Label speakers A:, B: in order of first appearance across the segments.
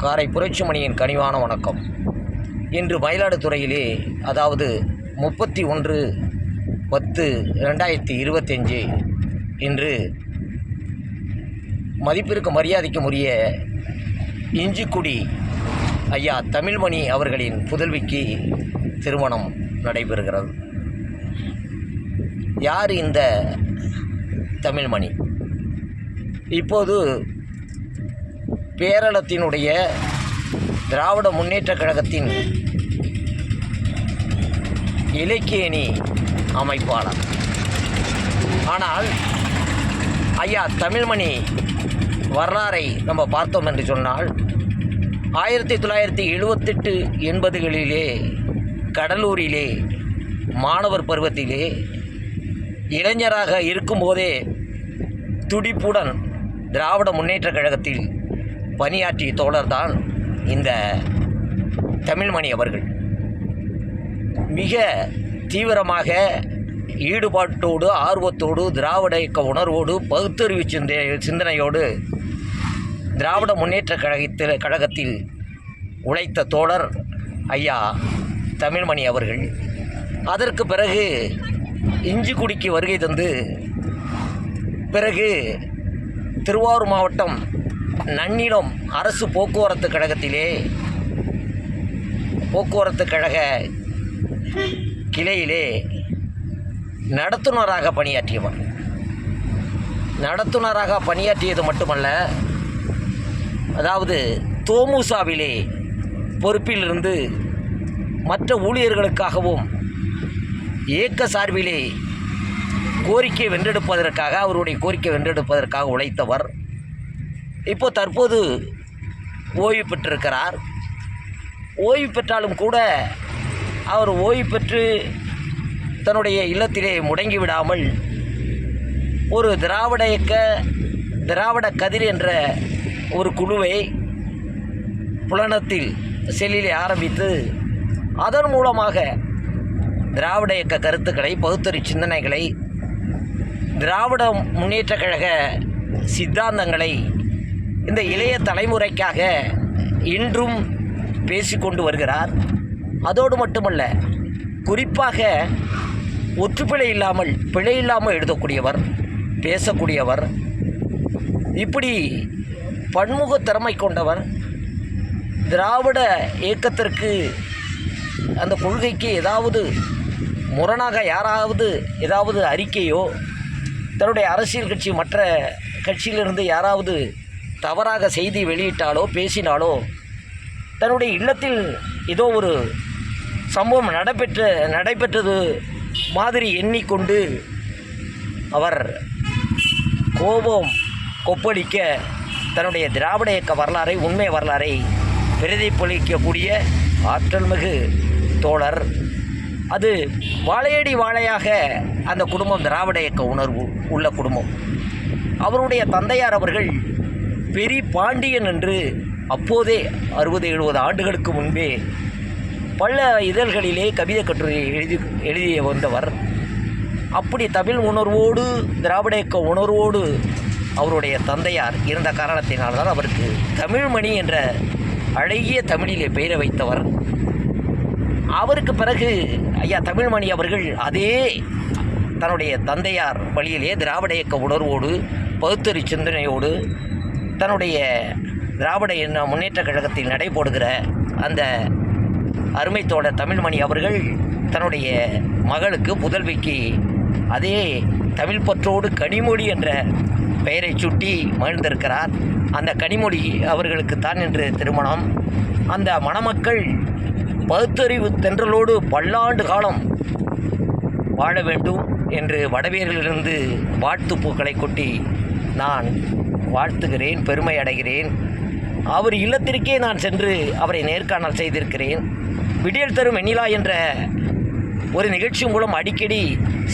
A: காரை புரட்சிமணியின் கனிவான வணக்கம். இன்று மயிலாடுதுறையிலே அதாவது முப்பத்தி ஒன்று பத்து ரெண்டாயிரத்தி இருபத்தஞ்சு இன்று மதிப்பிற்கு மரியாதைக்கும் உரிய இஞ்சிக்குடி ஐயா தமிழ்மணி அவர்களின் புதல்விக்கு திருமணம் நடைபெறுகிறது. யார் இந்த தமிழ்மணி? இப்போது பேரளத்தினுடைய திராவிட முன்னேற்றக் கழகத்தின் இலக்கியணி அமைப்பாளர். ஆனால் ஐயா தமிழ்மணி வரலாறை நம்ம பார்த்தோம் என்று சொன்னால் ஆயிரத்தி தொள்ளாயிரத்தி எழுபத்தெட்டு எண்பதுகளிலே கடலூரிலே மாணவர் பருவத்திலே இளைஞராக இருக்கும்போதே துடிப்புடன் திராவிட முன்னேற்றக் கழகத்தில் பணியாற்றிய தோழர்தான் இந்த தமிழ்மணி அவர்கள். மிக தீவிரமாக ஈடுபாட்டோடு ஆர்வத்தோடு திராவிட இயக்க உணர்வோடு பகுத்தறிவு சிந்தை சிந்தனையோடு திராவிட முன்னேற்ற கழகத்தில் கழகத்தில் உழைத்த தோழர் ஐயா தமிழ்மணி அவர்கள். அதற்கு பிறகு இஞ்சிக்குடிக்கு வருகை தந்து பிறகு திருவாரூர் மாவட்டம் நன்னிலம் அரசு போக்குவரத்து கழகத்திலே போக்குவரத்து கழக கிளையிலே நடத்துனராக பணியாற்றியவர். நடத்துனராக பணியாற்றியது மட்டுமல்ல அதாவது தோமுசாவிலே பொறுப்பிலிருந்து மற்ற ஊழியர்களுக்காகவும் இயக்க சார்பிலே கோரிக்கை வென்றெடுப்பதற்காக அவருடைய கோரிக்கை வென்றெடுப்பதற்காக உழைத்தவர். இப்போ தற்போது ஓய்வு பெற்றிருக்கிறார். ஓய்வு பெற்றாலும் கூட அவர் ஓய்வு பெற்று தன்னுடைய இல்லத்திலே முடங்கி விடாமல் ஒரு திராவிட இயக்க திராவிட கதிர் என்ற ஒரு குழுவை புலனத்தில் செல்லிலே ஆரம்பித்து அதன் மூலமாக திராவிட இயக்க கருத்துக்களை பகுத்தறி சிந்தனைகளை திராவிட முன்னேற்ற கழக சித்தாந்தங்களை இந்த இளைய தலைமுறைக்காக இன்றும் பேசிக்கொண்டு வருகிறார். அதோடு மட்டுமல்ல குறிப்பாக ஒற்றுப்பிழை இல்லாமல் பிழை இல்லாமல் எழுதக்கூடியவர் பேசக்கூடியவர் இப்படி பன்முக திறமை கொண்டவர் திராவிட இயக்கத்திற்கு அந்த கொள்கைக்கு ஏதாவது முரணாக யாராவது ஏதாவது அறிக்கையோ தன்னுடைய அரசியல் கட்சி மற்ற கட்சியிலிருந்து யாராவது தவறாக செய்தி வெளியிட்டாலோ பேசினாலோ தன்னுடைய இல்லத்தில் ஏதோ ஒரு சம்பவம் நடைபெற்ற நடைபெற்றது மாதிரி எண்ணிக்கொண்டு அவர் கோபம் கொப்பளிக்க தன்னுடைய திராவிட இயக்க வரலாறை உண்மை வரலாறை பிரதிபலிக்கக்கூடிய ஆற்றல்மிகு தோழர். அது வாழையடி வாழையாக அந்த குடும்பம் திராவிட இயக்க உணர்வு உள்ள குடும்பம். அவருடைய தந்தையார் அவர்கள் பெரி பாண்டியன் என்று அப்போதே அறுபது எழுபது ஆண்டுகளுக்கு முன்பே பல இதழ்களிலே கவிதை கட்டுரை எழுதி எழுதிய வந்தவர். அப்படி தமிழ் உணர்வோடு திராவிட இயக்க உணர்வோடு அவருடைய தந்தையார் இருந்த காரணத்தினால்தான் அவருக்கு தமிழ்மணி என்ற அழகிய தமிழிலே பெயரை வைத்தவர். அவருக்கு பிறகு ஐயா தமிழ்மணி அவர்கள் அதே தன்னுடைய தந்தையார் வழியிலே திராவிட இயக்க உணர்வோடு பகுத்தறி சிந்தனையோடு தன்னுடைய திராவிட என்ன முன்னேற்ற கழகத்தில் நடைபோடுகிற அந்த அருமைத்தோட தமிழ்மணி அவர்கள் தன்னுடைய மகளுக்கு புதல்விக்கு அதே தமிழ் பற்றோடு கனிமொழி என்ற பெயரை சுட்டி மகிழ்ந்திருக்கிறார். அந்த கனிமொழி அவர்களுக்கு தான் என்று திருமணம். அந்த மணமக்கள் பகுத்தறிவு தென்றலோடு பல்லாண்டு காலம் வாழ வேண்டும் என்று வடவேரிலிருந்து வாழ்த்து பூக்களை கொட்டி நான் வாழ்த்துகிறேன் பெருமை அடைகிறேன். அவர் இல்லத்திற்கே நான் சென்று அவரை நேர்காணல் செய்திருக்கிறேன். விடியல் தரும் வெண்ணிலா என்ற ஒரு நிகழ்ச்சி மூலம் அடிக்கடி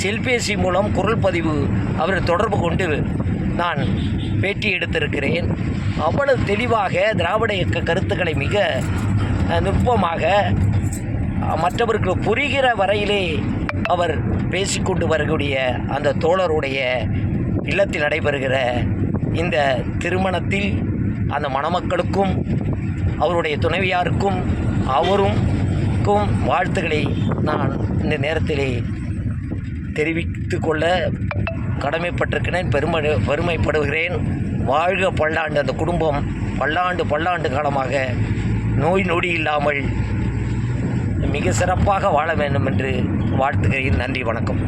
A: செல்பேசி மூலம் குரல் பதிவு அவர் தொடர்பு கொண்டு நான் பேட்டி எடுத்திருக்கிறேன். அவ்வளவு தெளிவாக திராவிட இயக்க கருத்துக்களை மிக நுட்பமாக மற்றவர்கள் மற்றவர்களுக்கு புரிகிற வரையிலே அவர் பேசிக்கொண்டு வரக்கூடிய அந்த தோழருடைய இல்லத்தில் நடைபெறுகிற இந்த திருமணத்தில் அந்த மணமக்களுக்கும் அவருடைய துணைவியாருக்கும் அவருக்கும் வாழ்த்துக்களை நான் இந்த நேரத்திலே தெரிவித்து கொள்ள கடமைப்பட்டிருக்கிறேன். பெருமை பெருமைப்படுகிறேன். வாழ்க பல்லாண்டு அந்த குடும்பம் பல்லாண்டு பல்லாண்டு காலமாக நோய் நொடி இல்லாமல் மிக சிறப்பாக வாழ வேண்டும் என்று வாழ்த்துகிறேன். நன்றி வணக்கம்.